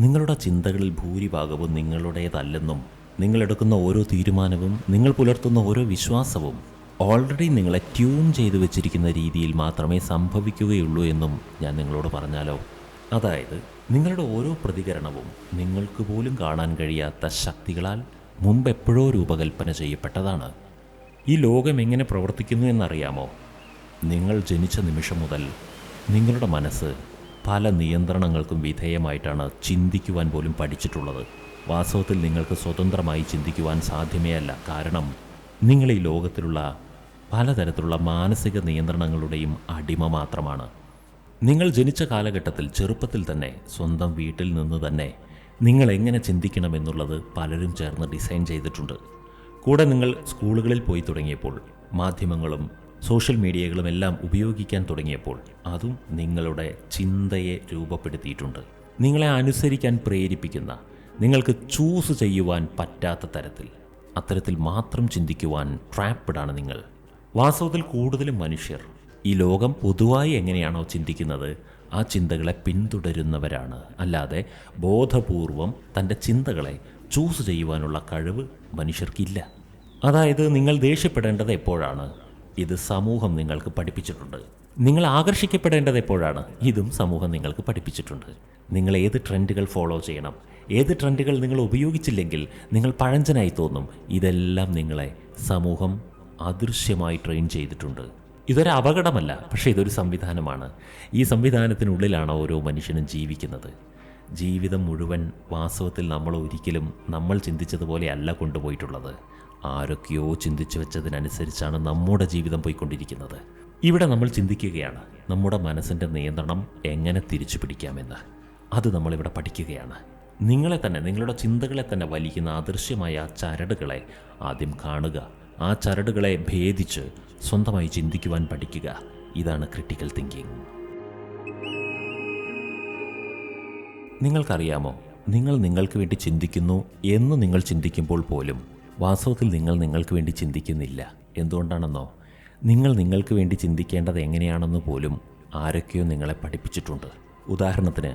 നിങ്ങളുടെ ചിന്തകളിൽ ഭൂരിഭാഗവും നിങ്ങളുടേതല്ലെന്നും നിങ്ങളെടുക്കുന്ന ഓരോ തീരുമാനവും നിങ്ങൾ പുലർത്തുന്ന ഓരോ വിശ്വാസവും ഓൾറെഡി നിങ്ങളെ ട്യൂൺ ചെയ്തു വെച്ചിരിക്കുന്ന രീതിയിൽ മാത്രമേ സംഭവിക്കുകയുള്ളൂ എന്നും ഞാൻ നിങ്ങളോട് പറഞ്ഞാലോ? അതായത് നിങ്ങളുടെ ഓരോ പ്രതികരണവും നിങ്ങൾക്ക് പോലും കാണാൻ കഴിയാത്ത ശക്തികളാൽ മുമ്പ് എപ്പോഴോ രൂപകൽപ്പന ചെയ്യപ്പെട്ടതാണ്. ഈ ലോകം എങ്ങനെ പ്രവർത്തിക്കുന്നു എന്നറിയാമോ? നിങ്ങൾ ജനിച്ച നിമിഷം മുതൽ നിങ്ങളുടെ മനസ്സ് പല നിയന്ത്രണങ്ങൾക്കും വിധേയമായിട്ടാണ് ചിന്തിക്കുവാൻ പോലും പഠിച്ചിട്ടുള്ളത്. വാസ്തവത്തിൽ നിങ്ങൾക്ക് സ്വതന്ത്രമായി ചിന്തിക്കുവാൻ സാധ്യമേ അല്ല കാരണം നിങ്ങൾ ഈ ലോകത്തിലുള്ള പലതരത്തിലുള്ള മാനസിക നിയന്ത്രണങ്ങളുടെയും അടിമ മാത്രമാണ്. നിങ്ങൾ ജനിച്ച കാലഘട്ടത്തിൽ ചെറുപ്പത്തിൽ തന്നെ സ്വന്തം വീട്ടിൽ നിന്ന് തന്നെ നിങ്ങൾ എങ്ങനെ ചിന്തിക്കണമെന്നുള്ളത് പലരും ചേർന്ന് ഡിസൈൻ ചെയ്തിട്ടുണ്ട്. കൂടെ നിങ്ങൾ സ്കൂളുകളിൽ പോയി തുടങ്ങിയപ്പോൾ മാധ്യമങ്ങളും സോഷ്യൽ മീഡിയകളുമെല്ലാം ഉപയോഗിക്കാൻ തുടങ്ങിയപ്പോൾ അതും നിങ്ങളുടെ ചിന്തയെ രൂപപ്പെടുത്തിയിട്ടുണ്ട്. നിങ്ങളെ അനുസരിക്കാൻ പ്രേരിപ്പിക്കുന്ന നിങ്ങൾക്ക് ചൂസ് ചെയ്യുവാൻ പറ്റാത്ത തരത്തിൽ അത്തരത്തിൽ മാത്രം ചിന്തിക്കുവാൻ ട്രാപ്പിഡാണ് നിങ്ങൾ. വാസ്തവത്തിൽ കൂടുതലും മനുഷ്യർ ഈ ലോകം പൊതുവായി എങ്ങനെയാണോ ചിന്തിക്കുന്നത് ആ ചിന്തകളെ പിന്തുടരുന്നവരാണ്. അല്ലാതെ ബോധപൂർവം തന്റെ ചിന്തകളെ ചൂസ് ചെയ്യുവാനുള്ള കഴിവ് മനുഷ്യർക്കില്ല. അതായത് നിങ്ങൾ ദേഷ്യപ്പെടേണ്ടത് എപ്പോഴാണ്? ഇത് സമൂഹം നിങ്ങൾക്ക് പഠിപ്പിച്ചിട്ടുണ്ട്. നിങ്ങൾ ആകർഷിക്കപ്പെടേണ്ടത് എപ്പോഴാണ്? ഇതും സമൂഹം നിങ്ങൾക്ക് പഠിപ്പിച്ചിട്ടുണ്ട്. നിങ്ങൾ ഏത് ട്രെൻഡുകൾ ഫോളോ ചെയ്യണം? ഏത് ട്രെൻഡുകൾ നിങ്ങൾ ഉപയോഗിച്ചില്ലെങ്കിൽ നിങ്ങൾ പഴഞ്ചനായി തോന്നും. ഇതെല്ലാം നിങ്ങളെ സമൂഹം അദൃശ്യമായി ട്രെയിൻ ചെയ്തിട്ടുണ്ട്. ഇതൊരു അപകടമല്ല പക്ഷേ ഇതൊരു സംവിധാനമാണ്. ഈ സംവിധാനത്തിനുള്ളിലാണ് ഓരോ മനുഷ്യനും ജീവിക്കുന്നത്. ജീവിതം മുഴുവൻ വാസ്തവത്തിൽ നമ്മൾ ഒരിക്കലും നമ്മൾ ചിന്തിച്ചതുപോലെ അല്ല കൊണ്ടുപോയിട്ടുള്ളത്. ആരൊക്കെയോ ചിന്തിച്ചു വെച്ചതിനനുസരിച്ചാണ് നമ്മുടെ ജീവിതം പോയിക്കൊണ്ടിരിക്കുന്നത്. ഇവിടെ നമ്മൾ ചിന്തിക്കുകയാണ് നമ്മുടെ മനസ്സിന്റെ നിയന്ത്രണം എങ്ങനെ തിരിച്ചു പിടിക്കാമെന്ന്. അത് നമ്മളിവിടെ പഠിക്കുകയാണ്. നിങ്ങളെ തന്നെ നിങ്ങളുടെ ചിന്തകളെ തന്നെ വലിക്കുന്ന അദൃശ്യമായ ചരടുകളെ ആദ്യം കാണുക. ആ ചരടുകളെ ഭേദിച്ച് സ്വന്തമായി ചിന്തിക്കുവാൻ പഠിക്കുക. ഇതാണ് ക്രിട്ടിക്കൽ തിങ്കിങ് നിങ്ങൾക്കറിയാമോ? നിങ്ങൾ നിങ്ങൾക്ക് വേണ്ടി ചിന്തിക്കുന്നു എന്ന് നിങ്ങൾ ചിന്തിക്കുമ്പോൾ പോലും വാസ്തവത്തിൽ നിങ്ങൾ നിങ്ങൾക്ക് വേണ്ടി ചിന്തിക്കുന്നില്ല. എന്തുകൊണ്ടാണെന്നോ? നിങ്ങൾ നിങ്ങൾക്ക് വേണ്ടി ചിന്തിക്കേണ്ടത് എങ്ങനെയാണെന്ന് പോലും ആരൊക്കെയോ നിങ്ങളെ പഠിപ്പിച്ചിട്ടുണ്ട്. ഉദാഹരണത്തിന്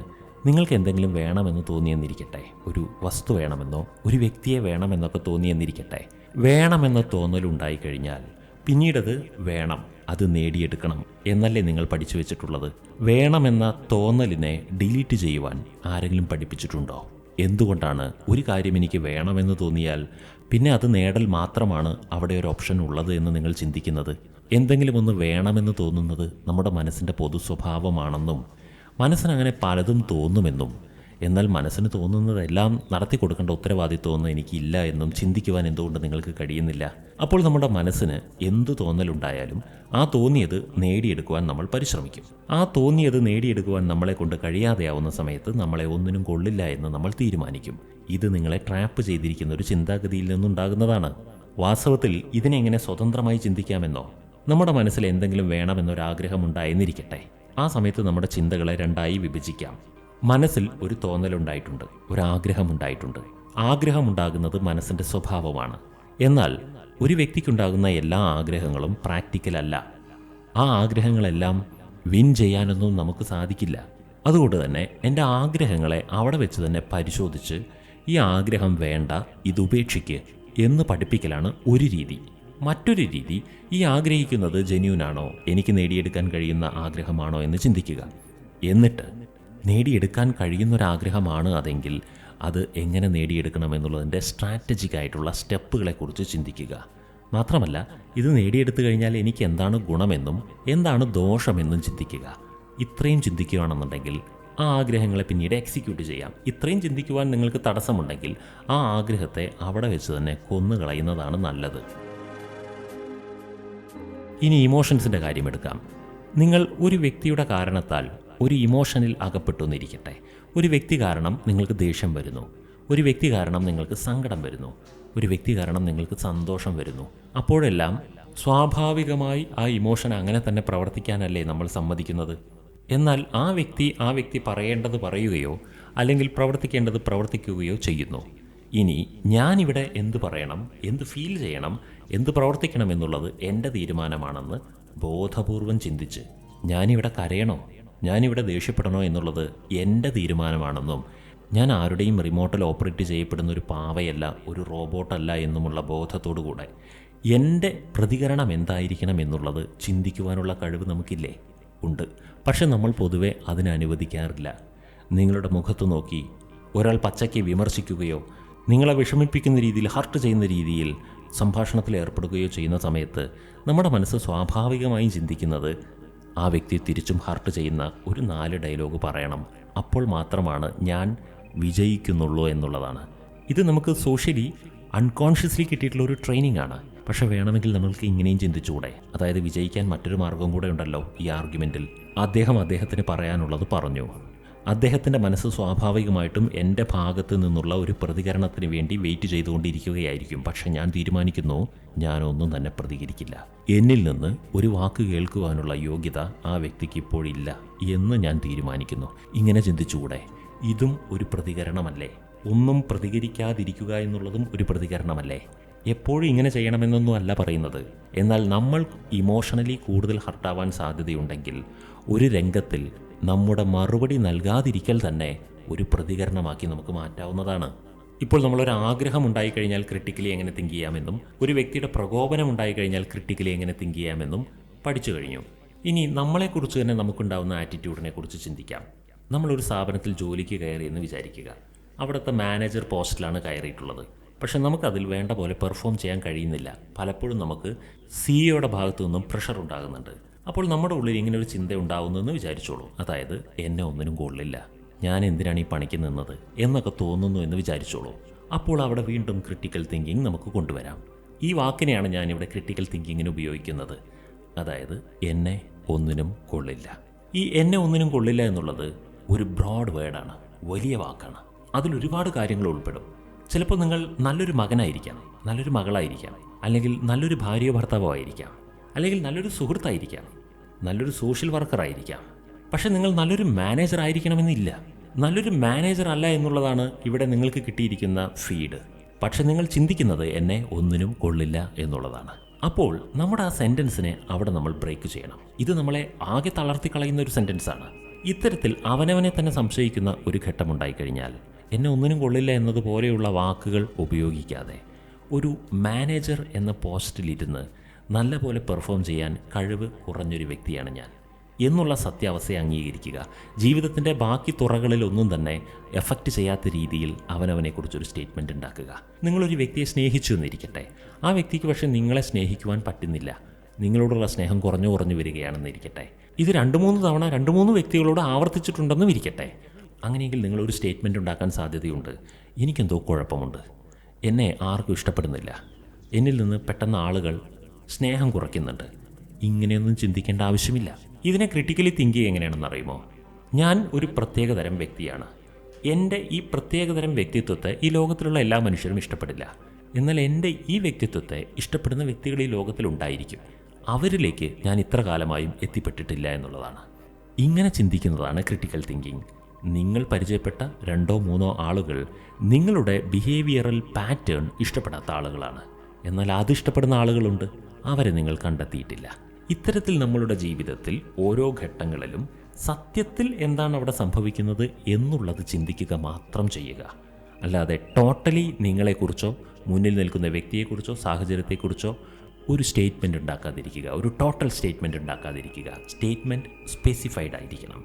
നിങ്ങൾക്ക് എന്തെങ്കിലും വേണമെന്ന് തോന്നിയെന്നിരിക്കട്ടെ ഒരു വസ്തു വേണമെന്നോ ഒരു വ്യക്തിയെ വേണമെന്നൊക്കെ തോന്നിയെന്നിരിക്കട്ടെ വേണമെന്ന തോന്നലുണ്ടായി കഴിഞ്ഞാൽ പിന്നീടത് വേണം അത് നേടിയെടുക്കണം എന്നല്ലേ നിങ്ങൾ പഠിച്ചു വെച്ചിട്ടുള്ളത്. വേണമെന്ന തോന്നലിനെ ഡിലീറ്റ് ചെയ്യുവാൻ ആരെങ്കിലും പഠിപ്പിച്ചിട്ടുണ്ടോ? എന്തുകൊണ്ടാണ് ഒരു കാര്യം എനിക്ക് വേണമെന്ന് തോന്നിയാൽ പിന്നെ അത് നേടൽ മാത്രമാണ് അവിടെ ഒരു ഓപ്ഷൻ ഉള്ളത് എന്ന് നിങ്ങൾ ചിന്തിക്കുന്നത്? എന്തെങ്കിലും ഒന്ന് വേണമെന്ന് തോന്നുന്നത് നമ്മുടെ മനസ്സിന്റെ പൊതു സ്വഭാവമാണെന്നും മനസ്സിനങ്ങനെ പലതും തോന്നുമെന്നും എന്നാൽ മനസ്സിന് തോന്നുന്നതെല്ലാം നടത്തി കൊടുക്കേണ്ട ഉത്തരവാദിത്വമൊന്നും എനിക്കില്ല എന്നും ചിന്തിക്കുവാൻ എന്തുകൊണ്ട് നിങ്ങൾക്ക് കഴിയുന്നില്ല? അപ്പോൾ നമ്മുടെ മനസ്സിന് എന്ത് തോന്നലുണ്ടായാലും ആ തോന്നിയത് നേടിയെടുക്കുവാൻ നമ്മൾ പരിശ്രമിക്കും. ആ തോന്നിയത് നേടിയെടുക്കുവാൻ നമ്മളെ കൊണ്ട് കഴിയാതെയാവുന്ന സമയത്ത് നമ്മളെ ഒന്നിനും കൊള്ളില്ല എന്ന് നമ്മൾ തീരുമാനിക്കും. ഇത് നിങ്ങളെ ട്രാപ്പ് ചെയ്തിരിക്കുന്ന ഒരു ചിന്താഗതിയിൽ നിന്നുണ്ടാകുന്നതാണ്. വാസ്തവത്തിൽ ഇതിനെ എങ്ങനെ സ്വതന്ത്രമായി ചിന്തിക്കാമെന്നോ? നമ്മുടെ മനസ്സിൽ എന്തെങ്കിലും വേണമെന്നൊരാഗ്രഹം ഉണ്ടായെന്നിരിക്കട്ടെ ആ സമയത്ത് നമ്മുടെ ചിന്തകളെ രണ്ടായി വിഭജിക്കാം. മനസ്സിൽ ഒരു തോന്നലുണ്ടായിട്ടുണ്ട് ഒരാഗ്രഹമുണ്ടായിട്ടുണ്ട്. ആഗ്രഹമുണ്ടാകുന്നത് മനസ്സിന്റെ സ്വഭാവമാണ്. എന്നാൽ ഒരു വ്യക്തിക്കുണ്ടാകുന്ന എല്ലാ ആഗ്രഹങ്ങളും പ്രാക്ടിക്കലല്ല ആ ആഗ്രഹങ്ങളെല്ലാം വിൻ ചെയ്യാനൊന്നും നമുക്ക് സാധിക്കില്ല. അതുകൊണ്ട് തന്നെ എന്റെ ആഗ്രഹങ്ങളെ അവിടെ വെച്ച് തന്നെ പരിശോധിച്ച് ഈ ആഗ്രഹം വേണ്ട ഇത് ഉപേക്ഷിക്ക് എന്ന് പഠിപ്പിക്കലാണ് ഒരു രീതി. മറ്റൊരു രീതി ഈ ആഗ്രഹിക്കുന്നത് ജെന്യൂനാണോ എനിക്ക് നേടിയെടുക്കാൻ കഴിയുന്ന ആഗ്രഹമാണോ എന്ന് ചിന്തിക്കുക. എന്നിട്ട് നേടിയെടുക്കാൻ കഴിയുന്നൊരാഗ്രഹമാണ് അതെങ്കിൽ അത് എങ്ങനെ നേടിയെടുക്കണമെന്നുള്ളതിന്റെ സ്ട്രാറ്റജിക് ആയിട്ടുള്ള സ്റ്റെപ്പുകളെക്കുറിച്ച് ചിന്തിക്കുക. മാത്രമല്ല ഇത് നേടിയെടുത്തു കഴിഞ്ഞാൽ എനിക്ക് എന്താണ് ഗുണമെന്നും എന്താണ് ദോഷമെന്നും ചിന്തിക്കുക. ഇത്രയും ചിന്തിക്കുകയാണെന്നുണ്ടെങ്കിൽ ആ ആഗ്രഹങ്ങളെ പിന്നീട് എക്സിക്യൂട്ട് ചെയ്യാം. ഇത്രയും ചിന്തിക്കുവാൻ നിങ്ങൾക്ക് തടസ്സമുണ്ടെങ്കിൽ ആ ആഗ്രഹത്തെ അവിടെ വെച്ച് തന്നെ കൊന്നുകളയുന്നതാണ് നല്ലത്. ഇനി ഇമോഷൻസിന്റെ കാര്യമെടുക്കാം നിങ്ങൾ ഒരു വ്യക്തിയുടെ കാരണത്താൽ ഒരു ഇമോഷനിൽ അകപ്പെട്ടു എന്നിരിക്കട്ടെ ഒരു വ്യക്തി കാരണം നിങ്ങൾക്ക് ദേഷ്യം വരുന്നു. ഒരു വ്യക്തി കാരണം നിങ്ങൾക്ക് സങ്കടം വരുന്നു. ഒരു വ്യക്തി കാരണം നിങ്ങൾക്ക് സന്തോഷം വരുന്നു. അപ്പോഴെല്ലാം സ്വാഭാവികമായി ആ ഇമോഷൻ അങ്ങനെ തന്നെ പ്രവർത്തിക്കാനല്ലേ നമ്മൾ സമ്മതിക്കുന്നത്? എന്നാൽ ആ വ്യക്തി ആ വ്യക്തി പറയേണ്ടത് പറയുകയോ അല്ലെങ്കിൽ പ്രവർത്തിക്കേണ്ടത് പ്രവർത്തിക്കുകയോ ചെയ്യുന്നു. ഇനി ഞാനിവിടെ എന്ത് പറയണം എന്ത് ഫീൽ ചെയ്യണം എന്ത് പ്രവർത്തിക്കണം എന്നുള്ളത് എന്റെ തീരുമാനമാണെന്ന് ബോധപൂർവം ചിന്തിച്ച് ഞാനിവിടെ കരയണോ? ഞാനിവിടെ ദേഷ്യപ്പെടണോ എന്നുള്ളത് എന്റെ തീരുമാനമാണെന്നും ഞാൻ ആരുടെയും റിമോട്ടിൽ ഓപ്പറേറ്റ് ചെയ്യപ്പെടുന്ന ഒരു പാവയല്ല ഒരു റോബോട്ടല്ല എന്നുമുള്ള ബോധത്തോടു കൂടെ എന്റെ പ്രതികരണം എന്തായിരിക്കണം എന്നുള്ളത് ചിന്തിക്കുവാനുള്ള കഴിവ് നമുക്കില്ലേ? ഉണ്ട്. പക്ഷെ നമ്മൾ പൊതുവെ അതിനനുവദിക്കാറില്ല നിങ്ങളുടെ മുഖത്ത് നോക്കി ഒരാൾ പച്ചയ്ക്ക് വിമർശിക്കുകയോ നിങ്ങളെ വിഷമിപ്പിക്കുന്ന രീതിയിൽ ഹർട്ട് ചെയ്യുന്ന രീതിയിൽ സംഭാഷണത്തിൽ ഏർപ്പെടുകയോ ചെയ്യുന്ന സമയത്ത് നമ്മുടെ മനസ്സ് സ്വാഭാവികമായും ചിന്തിക്കുന്നത് ആ വ്യക്തി തിരിച്ചും ഹർട്ട് ചെയ്യുന്ന ഒരു നാല് ഡയലോഗ് പറയണം. അപ്പോൾ മാത്രമാണ് ഞാൻ വിജയിക്കുന്നുള്ളൂ എന്നുള്ളതാണ്. ഇത് നമുക്ക് സോഷ്യലി അൺകോൺഷ്യസ്ലി കിട്ടിയിട്ടുള്ള ഒരു ട്രെയിനിങ് ആണ്. പക്ഷേ വേണമെങ്കിൽ നമ്മൾക്ക് ഇങ്ങനെയും ചിന്തിച്ചുകൂടെ? അതായത് വിജയിക്കാൻ മറ്റൊരു മാർഗം കൂടെ ഉണ്ടല്ലോ ഈ ആർഗ്യുമെന്റിൽ അദ്ദേഹം അദ്ദേഹത്തിന് പറയാനുള്ളത് പറഞ്ഞു. അദ്ദേഹത്തിന്റെ മനസ്സ് സ്വാഭാവികമായിട്ടും എന്റെ ഭാഗത്ത് നിന്നുള്ള ഒരു പ്രതികരണത്തിന് വേണ്ടി വെയിറ്റ് ചെയ്തുകൊണ്ടിരിക്കുകയായിരിക്കും. പക്ഷെ ഞാൻ തീരുമാനിക്കുന്നു ഞാനൊന്നും തന്നെ പ്രതികരിക്കില്ല. എന്നിൽ നിന്ന് ഒരു വാക്ക് കേൾക്കുവാനുള്ള യോഗ്യത ആ വ്യക്തിക്ക് ഇപ്പോഴില്ല എന്ന് ഞാൻ തീരുമാനിക്കുന്നു. ഇങ്ങനെ ചിന്തിച്ചുകൂടെ? ഇതും ഒരു പ്രതികരണമല്ലേ? ഒന്നും പ്രതികരിക്കാതിരിക്കുക എന്നുള്ളതും ഒരു പ്രതികരണമല്ലേ? എപ്പോഴും ഇങ്ങനെ ചെയ്യണമെന്നൊന്നും അല്ല പറയുന്നത്. എന്നാൽ നമ്മൾ ഇമോഷണലി കൂടുതൽ ഹർട്ടാവാൻ സാധ്യതയുണ്ടെങ്കിൽ ഒരു രംഗത്തിൽ നമ്മുടെ മറുപടി നൽകാതിരിക്കൽ തന്നെ ഒരു പ്രതികരണമാക്കി നമുക്ക് മാറ്റാവുന്നതാണ്. ഇപ്പോൾ നമ്മളൊരു ആഗ്രഹം ഉണ്ടായിക്കഴിഞ്ഞാൽ ക്രിട്ടിക്കലി എങ്ങനെ തിങ്ക് ചെയ്യാമെന്നും ഒരു വ്യക്തിയുടെ പ്രകോപനം ഉണ്ടായിക്കഴിഞ്ഞാൽ ക്രിട്ടിക്കലി എങ്ങനെ തിങ്ക് ചെയ്യാമെന്നും പഠിച്ചു കഴിഞ്ഞു. ഇനി നമ്മളെക്കുറിച്ച് തന്നെ നമുക്കുണ്ടാവുന്ന ആറ്റിറ്റ്യൂഡിനെ കുറിച്ച് ചിന്തിക്കാം. നമ്മളൊരു സ്ഥാപനത്തിൽ ജോലിക്ക് കയറി എന്ന് വിചാരിക്കുക. അവിടുത്തെ മാനേജർ പോസ്റ്റിലാണ് കയറിയിട്ടുള്ളത്. പക്ഷേ നമുക്കതിൽ വേണ്ട പോലെ പെർഫോം ചെയ്യാൻ കഴിയുന്നില്ല. പലപ്പോഴും നമുക്ക് സിഇഒയുടെ ഭാഗത്തു നിന്നും പ്രഷർ ഉണ്ടാകുന്നുണ്ട്. അപ്പോൾ നമ്മുടെ ഉള്ളിൽ ഇങ്ങനെ ഒരു ചിന്ത ഉണ്ടാവുന്നതെന്ന് വിചാരിച്ചോളൂ. അതായത് എന്നെ ഒന്നിനും കൊള്ളില്ല. ഞാൻ എന്തിനാണ് ഈ പണിക്ക് നിന്നത് എന്നൊക്കെ തോന്നുന്നു എന്ന് വിചാരിച്ചോളൂ. അപ്പോൾ അവിടെ വീണ്ടും ക്രിട്ടിക്കൽ തിങ്കിങ് നമുക്ക് കൊണ്ടുവരാം. ഈ വാക്കിനെയാണ് ഞാനിവിടെ ക്രിട്ടിക്കൽ തിങ്കിങ്ങിന് ഉപയോഗിക്കുന്നത്. അതായത് എന്നെ ഒന്നിനും കൊള്ളില്ല. ഈ എന്നെ ഒന്നിനും കൊള്ളില്ല എന്നുള്ളത് ഒരു ബ്രോഡ് വേർഡാണ് വലിയ വാക്കാണ്. അതിൽ ഒരുപാട് കാര്യങ്ങൾ ഉൾപ്പെടും. ചിലപ്പോൾ നിങ്ങൾ നല്ലൊരു മകനായിരിക്കാം നല്ലൊരു മകളായിരിക്കാം അല്ലെങ്കിൽ നല്ലൊരു ഭാര്യ ഭർത്താവോ ആയിരിക്കാം അല്ലെങ്കിൽ നല്ലൊരു സുഹൃത്തായിരിക്കാം. നല്ലൊരു സോഷ്യൽ വർക്കറായിരിക്കാം പക്ഷേ നിങ്ങൾ നല്ലൊരു മാനേജർ ആയിരിക്കണമെന്നില്ല. നല്ലൊരു മാനേജർ അല്ല എന്നുള്ളതാണ് ഇവിടെ നിങ്ങൾക്ക് കിട്ടിയിരിക്കുന്ന ഫീഡ്. പക്ഷെ നിങ്ങൾ ചിന്തിക്കുന്നത് എന്നെ ഒന്നിനും കൊള്ളില്ല എന്നുള്ളതാണ്. അപ്പോൾ നമ്മുടെ ആ സെന്റൻസിനെ അവിടെ നമ്മൾ ബ്രേക്ക് ചെയ്യണം. ഇത് നമ്മളെ ആകെ തളർത്തി കളയുന്ന ഒരു സെന്റൻസാണ് ഇത്തരത്തിൽ അവനവനെ തന്നെ സംശയിക്കുന്ന ഒരു ഘട്ടമുണ്ടായിക്കഴിഞ്ഞാൽ എന്നെ ഒന്നിനും കൊള്ളില്ല എന്നതുപോലെയുള്ള വാക്കുകൾ ഉപയോഗിക്കാതെ ഒരു മാനേജർ എന്ന പോസ്റ്റിലിരുന്ന് നല്ലപോലെ പെർഫോം ചെയ്യാൻ കഴിവ് കുറഞ്ഞൊരു വ്യക്തിയാണ് ഞാൻ. എന്നുള്ള സത്യാവസ്ഥയെ അംഗീകരിക്കുക. ജീവിതത്തിന്റെ ബാക്കി തുറകളിലൊന്നും തന്നെ എഫക്റ്റ് ചെയ്യാത്ത രീതിയിൽ അവനവനെക്കുറിച്ചൊരു സ്റ്റേറ്റ്മെന്റ് ഉണ്ടാക്കുക. നിങ്ങളൊരു വ്യക്തിയെ സ്നേഹിച്ചു എന്നിരിക്കട്ടെ. ആ വ്യക്തിക്ക് പക്ഷേ നിങ്ങളെ സ്നേഹിക്കുവാൻ പറ്റുന്നില്ല. നിങ്ങളോടുള്ള സ്നേഹം കുറഞ്ഞു കുറഞ്ഞു വരികയാണെന്നിരിക്കട്ടെ. ഇത് രണ്ട് മൂന്ന് തവണ രണ്ട് മൂന്ന് വ്യക്തികളോട് ആവർത്തിച്ചിട്ടുണ്ടെന്നും ഇരിക്കട്ടെ. അങ്ങനെയെങ്കിൽ നിങ്ങളൊരു സ്റ്റേറ്റ്മെന്റ് ഉണ്ടാക്കാൻ സാധ്യതയുണ്ട്. എനിക്കെന്തോ കുഴപ്പമുണ്ട്. എന്നെ ആർക്കും ഇഷ്ടപ്പെടുന്നില്ല. എന്നിൽ നിന്ന് പെട്ടെന്ന് ആളുകൾ സ്നേഹം കുറയ്ക്കുന്നുണ്ട്. ഇങ്ങനെയൊന്നും ചിന്തിക്കേണ്ട ആവശ്യമില്ല. ഇതിനെ ക്രിട്ടിക്കലി തിങ്ക് എങ്ങനെയാണെന്ന് അറിയുമോ? ഞാൻ ഒരു പ്രത്യേകതരം വ്യക്തിയാണ്. എന്റെ ഈ പ്രത്യേകതരം വ്യക്തിത്വത്തെ ഈ ലോകത്തിലുള്ള എല്ലാ മനുഷ്യരും ഇഷ്ടപ്പെടില്ല. എന്നാൽ എന്റെ ഈ വ്യക്തിത്വത്തെ ഇഷ്ടപ്പെടുന്ന വ്യക്തികൾ ഈ ലോകത്തിലുണ്ടായിരിക്കും അവരിലേക്ക് ഞാൻ ഇത്ര കാലമായും എത്തിപ്പെട്ടിട്ടില്ല എന്നുള്ളതാണ്. ഇങ്ങനെ ചിന്തിക്കുന്നതാണ് ക്രിട്ടിക്കൽ തിങ്കിങ് നിങ്ങൾ പരിചയപ്പെട്ട രണ്ടോ മൂന്നോ ആളുകൾ നിങ്ങളുടെ ബിഹേവിയറൽ പാറ്റേൺ ഇഷ്ടപ്പെടാത്ത ആളുകളാണ്. എന്നാൽ അത് ഇഷ്ടപ്പെടുന്ന ആളുകളുണ്ട്. അവരെ നിങ്ങൾ കണ്ടെത്തിയിട്ടില്ല. ഇത്തരത്തിൽ നമ്മളുടെ ജീവിതത്തിൽ ഓരോ ഘട്ടങ്ങളിലും സത്യത്തിൽ എന്താണ് അവിടെ സംഭവിക്കുന്നത് എന്നുള്ളത് ചിന്തിക്കുക മാത്രം ചെയ്യുക. അല്ലാതെ ടോട്ടലി നിങ്ങളെക്കുറിച്ചോ മുന്നിൽ നിൽക്കുന്ന വ്യക്തിയെക്കുറിച്ചോ സാഹചര്യത്തെക്കുറിച്ചോ ഒരു സ്റ്റേറ്റ്മെന്റ് ഉണ്ടാക്കാതിരിക്കുക. ഒരു ടോട്ടൽ സ്റ്റേറ്റ്മെന്റ് ഉണ്ടാക്കാതിരിക്കുക. സ്റ്റേറ്റ്മെന്റ് സ്പെസിഫൈഡ് ആയിരിക്കണം.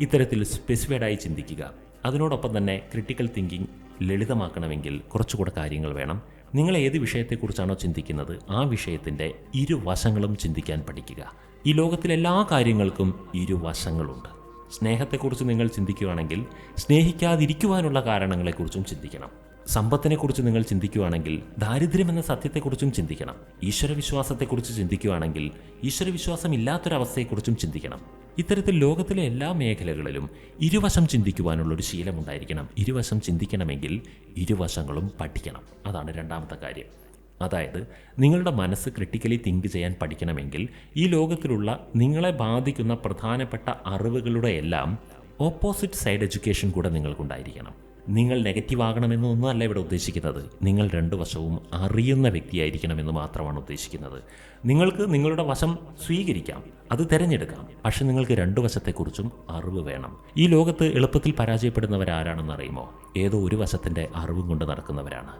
ഇത്തരത്തിൽ സ്പെസിഫൈഡ് ആയി ചിന്തിക്കുക. അതിനോടൊപ്പം തന്നെ ക്രിട്ടിക്കൽ തിങ്കിങ് ലളിതമാക്കണമെങ്കിൽ കുറച്ചുകൂടെ കാര്യങ്ങൾ വേണം. നിങ്ങൾ ഏത് വിഷയത്തെക്കുറിച്ചാണോ ചിന്തിക്കുന്നത് ആ വിഷയത്തിന്റെ ഇരുവശങ്ങളും ചിന്തിക്കാൻ പഠിക്കുക. ഈ ലോകത്തിലെ എല്ലാ കാര്യങ്ങൾക്കും ഇരുവശങ്ങളുണ്ട്. സ്നേഹത്തെക്കുറിച്ച് നിങ്ങൾ ചിന്തിക്കുകയാണെങ്കിൽ സ്നേഹിക്കാതിരിക്കുവാനുള്ള കാരണങ്ങളെക്കുറിച്ചും ചിന്തിക്കണം. സമ്പത്തിനെക്കുറിച്ച് നിങ്ങൾ ചിന്തിക്കുകയാണെങ്കിൽ ദാരിദ്ര്യം എന്ന സത്യത്തെക്കുറിച്ചും ചിന്തിക്കണം. ഈശ്വരവിശ്വാസത്തെക്കുറിച്ച് ചിന്തിക്കുകയാണെങ്കിൽ ഈശ്വരവിശ്വാസം ഇല്ലാത്തൊരവസ്ഥയെക്കുറിച്ചും ചിന്തിക്കണം. ഇത്തരത്തിൽ ലോകത്തിലെ എല്ലാ മേഖലകളിലും ഇരുവശം ചിന്തിക്കുവാനുള്ള ഒരു ശീലമുണ്ടായിരിക്കണം. ഇരുവശം ചിന്തിക്കണമെങ്കിൽ ഇരുവശങ്ങളും പഠിക്കണം. അതാണ് രണ്ടാമത്തെ കാര്യം. അതായത് നിങ്ങളുടെ മനസ്സ് ക്രിട്ടിക്കലി തിങ്ക് ചെയ്യാൻ പഠിക്കണമെങ്കിൽ ഈ ലോകത്തിലുള്ള നിങ്ങളെ ബാധിക്കുന്ന പ്രധാനപ്പെട്ട അറിവുകളുടെ എല്ലാം ഓപ്പോസിറ്റ് സൈഡ് എഡ്യൂക്കേഷൻ കൂടെ നിങ്ങൾക്കുണ്ടായിരിക്കണം. നിങ്ങൾ നെഗറ്റീവ് ആകണമെന്നൊന്നും അല്ല ഇവിടെ ഉദ്ദേശിക്കുന്നത്. നിങ്ങൾ രണ്ടു വശവും അറിയുന്ന വ്യക്തിയായിരിക്കണമെന്ന് മാത്രമാണ് ഉദ്ദേശിക്കുന്നത്. നിങ്ങൾക്ക് നിങ്ങളുടെ വശം സ്വീകരിക്കാം അത് തിരഞ്ഞെടുക്കാം. പക്ഷെ നിങ്ങൾക്ക് രണ്ടു വശത്തെക്കുറിച്ചും അറിവ് വേണം. ഈ ലോകത്ത് എളുപ്പത്തിൽ പരാജയപ്പെടുന്നവരാരാണെന്ന് അറിയുമോ ഏതോ ഒരു വശത്തിന്റെ അറിവും കൊണ്ട് നടക്കുന്നവരാണ്.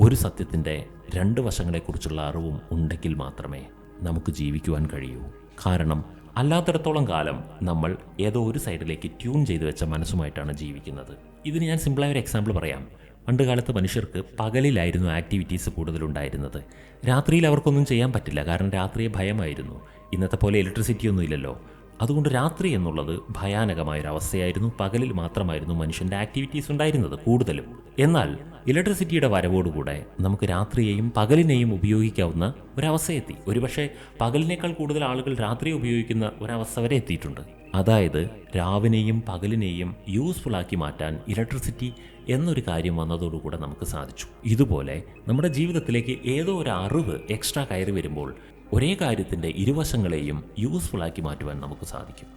ഒരു സത്യത്തിന്റെ രണ്ട് വശങ്ങളെക്കുറിച്ചുള്ള അറിവും ഉണ്ടെങ്കിൽ മാത്രമേ നമുക്ക് ജീവിക്കുവാൻ കഴിയൂ. കാരണം അല്ലാത്തിടത്തോളം കാലം നമ്മൾ ഏതോ ഒരു സൈഡിലേക്ക് ട്യൂൺ ചെയ്തു വെച്ച മനസ്സുമായിട്ടാണ് ജീവിക്കുന്നത്. ഇതിന് ഞാൻ സിമ്പിളായ ഒരു എക്സാമ്പിൾ പറയാം. പണ്ട് കാലത്ത് മനുഷ്യർക്ക് പകലിലായിരുന്നു ആക്ടിവിറ്റീസ് കൂടുതലുണ്ടായിരുന്നത്. രാത്രിയിൽ അവർക്കൊന്നും ചെയ്യാൻ പറ്റില്ല കാരണം രാത്രിയെ ഭയമായിരുന്നു. ഇന്നത്തെ പോലെ ഇലക്ട്രിസിറ്റി ഒന്നും ഇല്ലല്ലോ. അതുകൊണ്ട് രാത്രി എന്നുള്ളത് ഭയാനകമായൊരവസ്ഥയായിരുന്നു. പകലിൽ മാത്രമായിരുന്നു മനുഷ്യന്റെ ആക്ടിവിറ്റീസ് ഉണ്ടായിരുന്നത് കൂടുതലും. എന്നാൽ ഇലക്ട്രിസിറ്റിയുടെ വരവോടുകൂടെ നമുക്ക് രാത്രിയെയും പകലിനെയും ഉപയോഗിക്കാവുന്ന ഒരവസ്ഥയെത്തി. ഒരുപക്ഷെ പകലിനേക്കാൾ കൂടുതൽ ആളുകൾ രാത്രി ഉപയോഗിക്കുന്ന ഒരവസ്ഥ വരെ എത്തിയിട്ടുണ്ട്. അതായത് രാവിനെയും പകലിനെയും യൂസ്ഫുൾ ആക്കി മാറ്റാൻ ഇലക്ട്രിസിറ്റി എന്നൊരു കാര്യം വന്നതോടുകൂടെ നമുക്ക് സാധിച്ചു. ഇതുപോലെ നമ്മുടെ ജീവിതത്തിലേക്ക് ഏതോ ഒരു അറിവ് എക്സ്ട്രാ കയറി വരുമ്പോൾ ഒരേ കാര്യത്തിന്റെ ഇരുവശങ്ങളെയും യൂസ്ഫുൾ ആക്കി മാറ്റുവാൻ നമുക്ക് സാധിക്കും.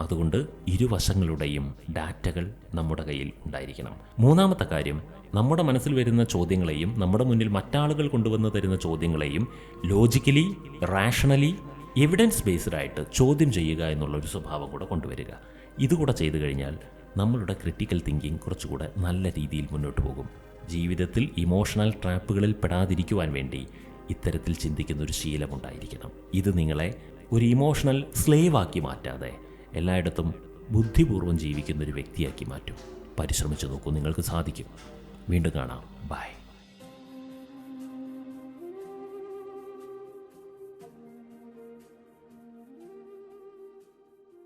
അതുകൊണ്ട് ഇരുവശങ്ങളുടെയും ഡാറ്റകൾ നമ്മുടെ കയ്യിൽ ഉണ്ടായിരിക്കണം. മൂന്നാമത്തെ കാര്യം നമ്മുടെ മനസ്സിൽ വരുന്ന ചോദ്യങ്ങളെയും നമ്മുടെ മുന്നിൽ മറ്റാളുകൾ കൊണ്ടുവന്ന് തരുന്ന ചോദ്യങ്ങളെയും ലോജിക്കലി റാഷണലി എവിഡൻസ് ബേസ്ഡ് ആയിട്ട് ചോദ്യം ചെയ്യുക എന്നുള്ള ഒരു സ്വഭാവം കൂടെ കൊണ്ടുവരിക. ഇതുകൂടെ ചെയ്തു കഴിഞ്ഞാൽ നമ്മളുടെ ക്രിട്ടിക്കൽ തിങ്കിങ് കുറച്ചുകൂടെ നല്ല രീതിയിൽ മുന്നോട്ട് പോകും. ജീവിതത്തിൽ ഇമോഷണൽ ട്രാപ്പുകളിൽ പെടാതിരിക്കുവാൻ വേണ്ടി ഇത്തരത്തിൽ ചിന്തിക്കുന്ന ഒരു ശീലമുണ്ടായിരിക്കണം. ഇത് നിങ്ങളെ ഒരു ഇമോഷണൽ സ്ലേവ് ആക്കി മാറ്റാതെ എല്ലായിടത്തും ബുദ്ധിപൂർവം ജീവിക്കുന്ന ഒരു വ്യക്തിയാക്കി മാറ്റും. പരിശ്രമിച്ചു നോക്കൂ നിങ്ങൾക്ക് സാധിക്കും. വീണ്ടും കാണാം. ബൈ